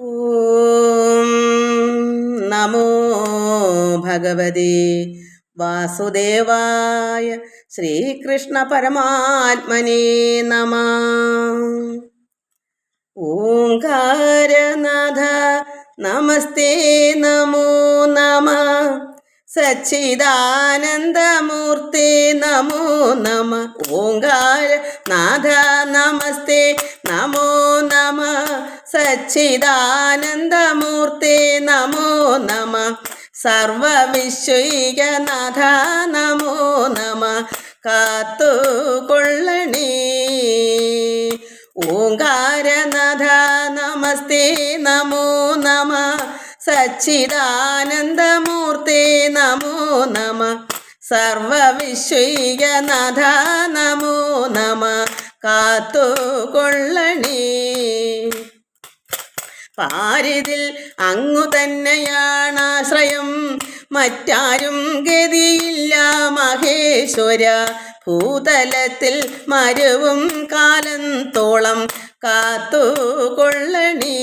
ഓം നമോ ഭഗവതി വാസുദേവായ ശ്രീകൃഷ്ണ പരമാത്മനേ നമ ഓംകാരനാഥ നമസ്തേ നമോ നമ സച്ചിദാനന്ദമൂർത്തി നമോ നമ ഓംകാര നാഥ നമസ്തേ നമോ നമ സച്ചിദാനന്ദമൂർത്തേ നമോ നമ. സർവവിശ്വൈകനാഥ നമോ. നമ കാത്തുകൊള്ളണി. ഓങ്കാരനാഥ നമസ്തേ നമോ നമ. സച്ചിദാനന്ദമൂർത്തേ നമോ നമ. സർവവിശ്വൈകനാഥ നമോ. നമ കാത്തുകൊള്ളണേ പാരിതിൽ അങ്ങു തന്നെയാണ് ആശ്രയം മറ്റാരും ഗതിയില്ല മഹേശ്വര. ഭൂതലത്തിൽ മരുവും കാലത്തോളം കാത്തുകൊള്ളണേ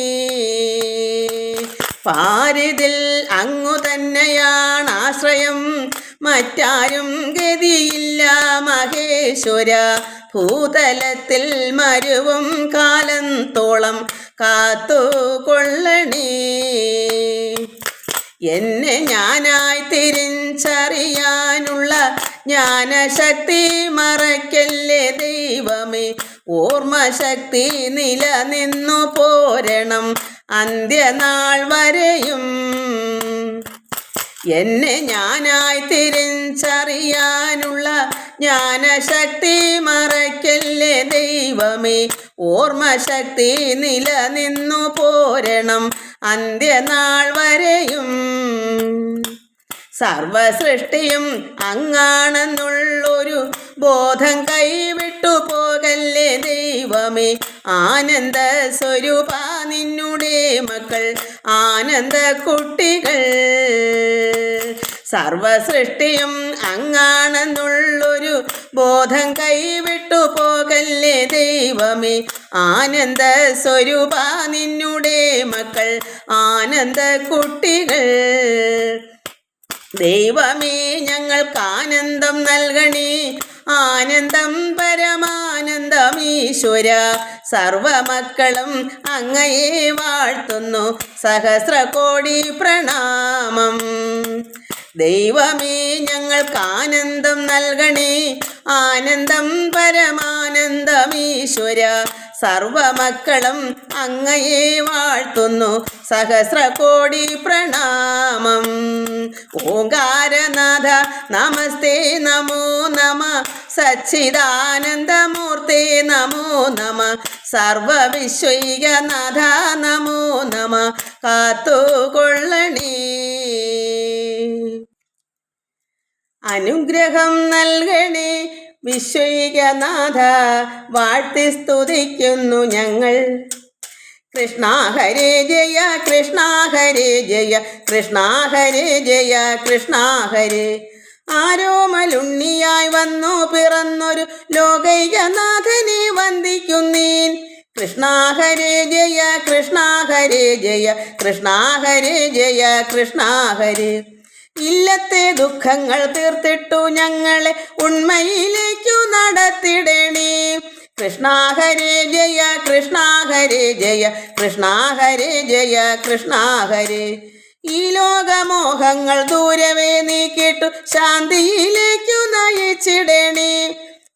പാരിതിൽ അങ്ങു തന്നെയാണ് ആശ്രയം മറ്റാരും ഗതിയില്ല മഹേശ്വര. ഭൂതലത്തിൽ മരുവും കാലത്തോളം കാത്തുകൊള്ളണേ. എന്നെ ഞാനായി തിരിച്ചറിയാനുള്ള ജ്ഞാനശക്തി മറയ്ക്കല്ലേ ദൈവമേ. ഓർമ്മശക്തി നിലനിന്നു പോരണം അന്ത്യനാൾ വരെയും. എന്നെ ഞാനായി തിരിച്ചറിയാനുള്ള ജ്ഞാനശക്തി മറയ്ക്കല്ലേ ദൈവമേ. ഓർമ്മശക്തി നിലനിന്നു പോരണം അന്ത്യനാൾ വരെയും. സർവസൃഷ്ടിയും അങ്ങാണെന്നുള്ളൊരു ബോധം കൈവിട്ടു പോകല്ലേ ദൈവമേ. ആനന്ദ സ്വരൂപ നിന്നുടേ മക്കൾ ആനന്ദ കുട്ടികൾ സർവസൃഷ്ടിയും അങ്ങാണെന്നുള്ളൊരു ബോധം കൈവിട്ടു പോകല്ലേ ദൈവമേ? ആനന്ദ സ്വരൂപ നിന്നുടെ മക്കൾ ആനന്ദ കുട്ടികൾ ദൈവമേ ഞങ്ങൾക്ക് ആനന്ദം നൽകണേ. ആനന്ദം പരമാനന്ദം ഈശ്വര സർവമക്കളും അങ്ങയെ വാഴ്ത്തുന്നു. സഹസ്രകോടി പ്രണാമം. ദൈവമേ ഞങ്ങൾക്ക് ആനന്ദം നൽകണേ. ആനന്ദം പരമാനന്ദമീശ്വര സർവമക്കളും അങ്ങയെ വാഴ്ത്തുന്നു. സഹസ്രകോടി പ്രണാമം. ഓങ്കാരനാഥ നമസ്തേ നമോ നമ. സച്ചിദാനന്ദമൂർത്തേ നമോ നമ. സർവവിശ്വൈകനാഥ നമോ നമ. കാത്തുകൊള്ളണേ. അനുഗ്രഹം നൽകണേ. വിശ്വൈകനാഥ വാഴ്ത്തി സ്തുതിക്കുന്നു ഞങ്ങൾ. കൃഷ്ണ ഹരേ ജയ കൃഷ്ണ ഹരേ ജയ കൃഷ്ണ ഹരേ ജയ കൃഷ്ണ ഹരേ. ആരോമലുണ്ണിയായി വന്നു പിറന്നൊരു ലോകൈകനാഥനെ വന്ദിക്കുന്നീൻ. കൃഷ്ണ ഹരേ ജയ കൃഷ്ണ ഹരേ ജയ കൃഷ്ണ ഹരേ ജയ കൃഷ്ണ ഹരേ. ഇല്ലത്തെ ദുഃഖങ്ങൾ തീർത്തിട്ടു ഞങ്ങളെ ഉണ്മയിലേക്കു നടത്തിടണേ. കൃഷ്ണ ഹരേ ജയ കൃഷ്ണ ഹരേ ജയ കൃഷ്ണ ഹരേ ജയ കൃഷ്ണ ഹരേ ഈ ലോകമോഹങ്ങൾ ദൂരവേ നീക്കിട്ടു ശാന്തിയിലേക്കു നയിച്ചിടണേ.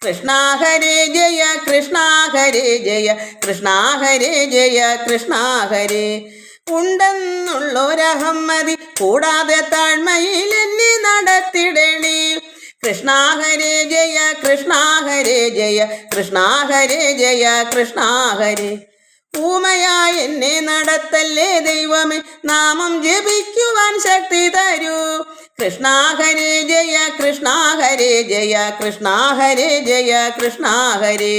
കൃഷ്ണ ഹരേ ജയ കൃഷ്ണ ഹരേ ജയ കൃഷ്ണ ഹരേ ജയ കൃഷ്ണ ഹരേ ഉണ്ടെന്നുള്ളൊരഹമ്മതി കൂടാതെ താഴ്മയിൽ എന്നെ നടത്തിടണേ. കൃഷ്ണ ഹരേ ജയ കൃഷ്ണ ഹരേ ജയ കൃഷ്ണ ഹരേ ജയ കൃഷ്ണ ഹരേ എന്നെ നടത്തല്ലേ ദൈവമേ നാമം ജപിക്കുവാൻ ശക്തി തരൂ. കൃഷ്ണ ഹരേ ജയ കൃഷ്ണ ഹരേ ജയ കൃഷ്ണ ഹരേ ജയ കൃഷ്ണ ഹരേ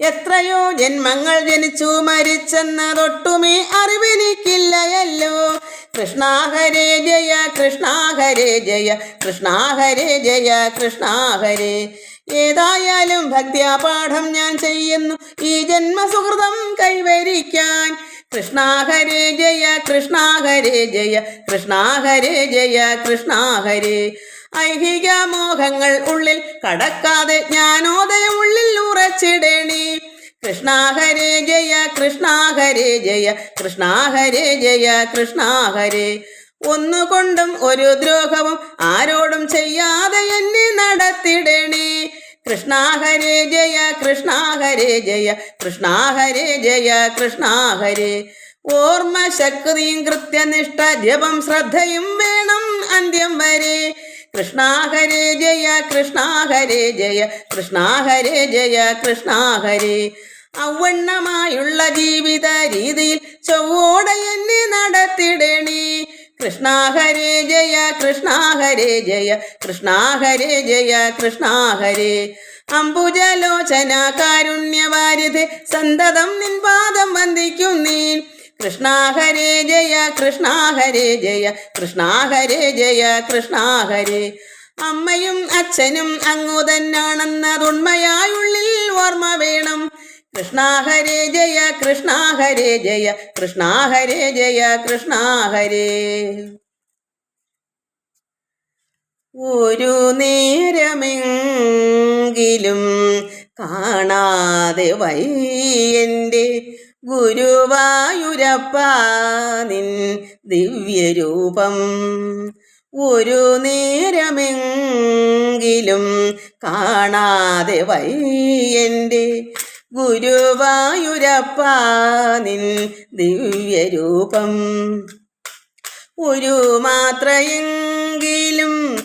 എത്രയോ ജന്മങ്ങൾ ജനിച്ചു മരിച്ചെന്നതൊട്ടുമേ അറിവെനിക്കില്ലയല്ലോ. കൃഷ്ണ ഹരേ ജയ കൃഷ്ണാഹരേ ജയ കൃഷ്ണാഹരേ ജയ കൃഷ്ണാഹരേ. ഏതായാലും ഭക്തിയാപാഠം ഞാൻ ചെയ്യുന്നു. ഈ ജന്മസുഹൃതം കൈവരിക്കാൻ. കൃഷ്ണാഹരേ ജയ കൃഷ്ണാഹരേ ജയ കൃഷ്ണാഹരേ ജയ കൃഷ്ണ ഹരേ ഐഹിക മോഹങ്ങൾ ഉള്ളിൽ കടക്കാതെ ജ്ഞാനോദയം ഉള്ളിൽ ഉറച്ചിടണി. കൃഷ്ണ ഹരേ ജയ കൃഷ്ണ ഹരേ ജയ കൃഷ്ണ ഹരേ ജയ കൃഷ്ണ ഹരേ ഒന്നുകൊണ്ടും ഒരു ദ്രോഹവും ആരോടും ചെയ്യാതെ എന്നെ നടത്തിടണേ. കൃഷ്ണ ഹരേ ജയ കൃഷ്ണ ഹരേ ജയ കൃഷ്ണ ഹരേ ജയ കൃഷ്ണ ഹരേ ഓർമ്മ ശക്തിയും കൃത്യനിഷ്ഠ ജപം ശ്രദ്ധയും വേണം അന്ത്യം വരെ. കൃഷ്ണ ഹരേ ജയ കൃഷ്ണ ഹരേ ജയ കൃഷ്ണ ഹരേ ജയ കൃഷ്ണ ഹരേ ഔവണ്ണമായുള്ള ജീവിത രീതിയിൽ ചൊവ്വോടെ എന്നെ നടത്തിടണേ. കൃഷ്ണ ഹരേ ജയ കൃഷ്ണ ഹരേ ജയ കൃഷ്ണ ഹരേ ജയ കൃഷ്ണ ഹരേ അംബുജലോചന കാരുണ്യവാരിധി സന്തതം നിൻ പാദം വന്ദിക്കും നീൻ കൃഷ്ണ ഹരേ ജയ കൃഷ്ണ ഹരേ ജയ കൃഷ്ണ ഹരേ ജയ കൃഷ്ണ ഹരേ. അമ്മയും അച്ഛനും അങ്ങു തന്നാണെന്നതുണ്മയായുള്ളിൽ ഓർമ്മ വേണം. കൃഷ്ണ ഹരേ ജയ കൃഷ്ണ ഹരേ ജയ കൃഷ്ണ ഹരേ ജയ കൃഷ്ണ ഹരേ. ഒരു നേരമെങ്കിലും കാണാതെ വയ്യന്റെ ഗുരുവായൂരപ്പ നിൻ ദിവ്യരൂപം. ഒരു നേരമെങ്കിലും കാണാതെ വയ്യന്റെ ഗുരുവായൂരപ്പ നിൻ ദിവ്യരൂപം. ഒരു മാത്രയെങ്കിലും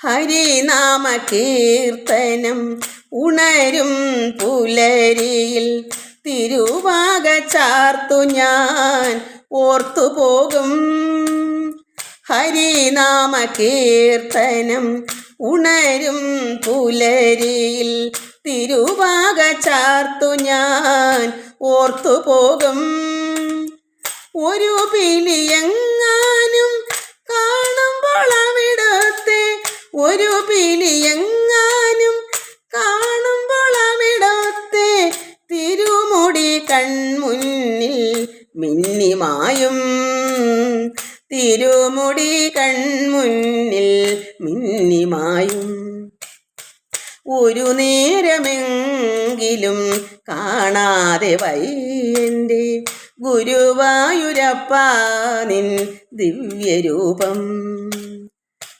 ഹരിനാമ കീർത്തനം ഉണരും പുലരിയിൽ. തിരുവാക ചാർത്തു ഞാൻ ഓർത്തു പോകും. ഹരിനാമ കീർത്തനം ഉണരും പുലരിയിൽ. തിരുവാക ചാർത്തു ഞാൻ ഓർത്തു പോകും. ഒരു പിലിയെങ്ങാനും കാണുമ്പോൾ അവിടത്തെ ഒരു പിലിയെങ്ങാനും കാണുമ്പോൾ അവിടത്തെ തിരുമുടി കൺമുന്നിൽ മിന്നിമായും. തിരുമുടി കൺമുന്നിൽ മിന്നിമായും. ഒരു നേരമെങ്കിലും കാണാതെ വയ്യന്റെ ഗുരുവായൂരപ്പ നിൻ ദിവ്യരൂപം.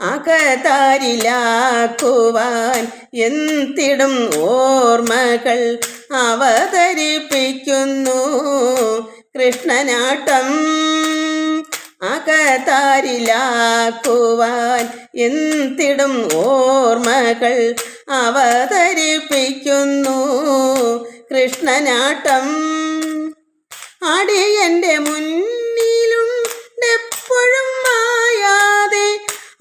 അകതാരിലാക്കുവാൻ എന്തിടും ഓർമ്മകൾ അവതരിപ്പിക്കുന്നു. കൃഷ്ണനാട്ടം അകതാരിലാക്കുവാൻ എന്തിടും ഓർമ്മകൾ അവതരിപ്പിക്കുന്നു. കൃഷ്ണനാട്ടം അടിയന്റെ മുന്നിലുണ്ടെപ്പോഴും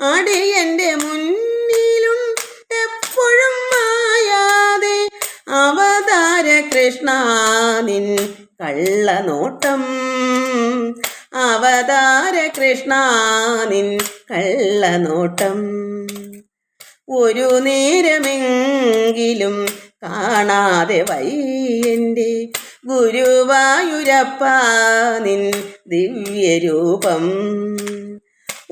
മായാതെ എന്റെ മുന്നിലും എപ്പോഴും മായാതെ അവതാര കൃഷ്ണ നിൻ കള്ളനോട്ടം. അവതാര നിൻ കള്ളനോട്ടം. ഒരു നേരമെങ്കിലും കാണാതെ വയ്യന്റെ ഗുരുവായൂരപ്പ നിൻ ദിവ്യരൂപം.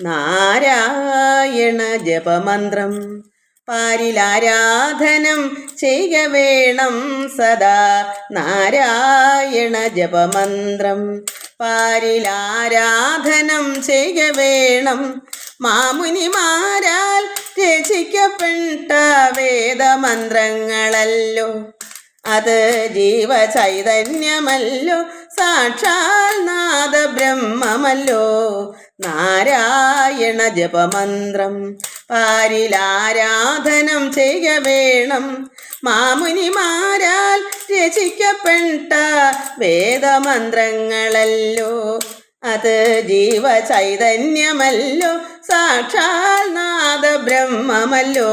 നാരായണ ജപമന്ത്രം. പാരിലാരാധനം ചെയ്യ വേണം സദാ നാരായണ ജപമന്ത്രം. പാരിലാരാധനം ചെയ്യ വേണം മാമുനിമാരാൽ രചിക്കപ്പെട്ട വേദമന്ത്രങ്ങളല്ലോ. അത് ജീവചൈതന്യമല്ലോ. സാക്ഷാൽ നാദബ്രഹ്മമല്ലോ. നാരായണ ജപമന്ത്രം. പാരിലാരാധനം ചെയ്യ വേണം. മാമുനിമാരാൽ രചിക്കപ്പെട്ട വേദമന്ത്രങ്ങളല്ലോ. അത് ജീവചൈതന്യമല്ലോ. സാക്ഷാൽ നാദ ബ്രഹ്മമല്ലോ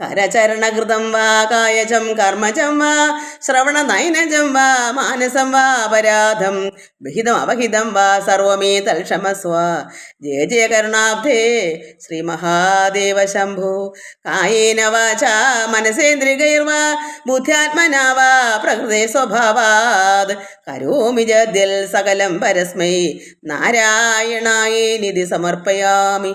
കരചരണകൃതം വാ കായജം കർമ്മജം വാ ശ്രവണനൈനജം വാ മാനസം വാ അപരാധം. വിഹിതം അവഹിതം വാ സർവമേ തൽക്ഷമസ്വ ജയ ജയ കരുണാബ്ധേ ശ്രീ മഹാദേവ ശംഭു. കായേന വാച മനസേന്ദ്രികൈർവാ ബുദ്ധ്യാത്മനാ വാ പ്രകൃതി സ്വഭാവാത്. കരോമി ജദ്യൽ സകലം പരസ്മൈ. നാരായണായേ നിധി സമർപ്പയാമി.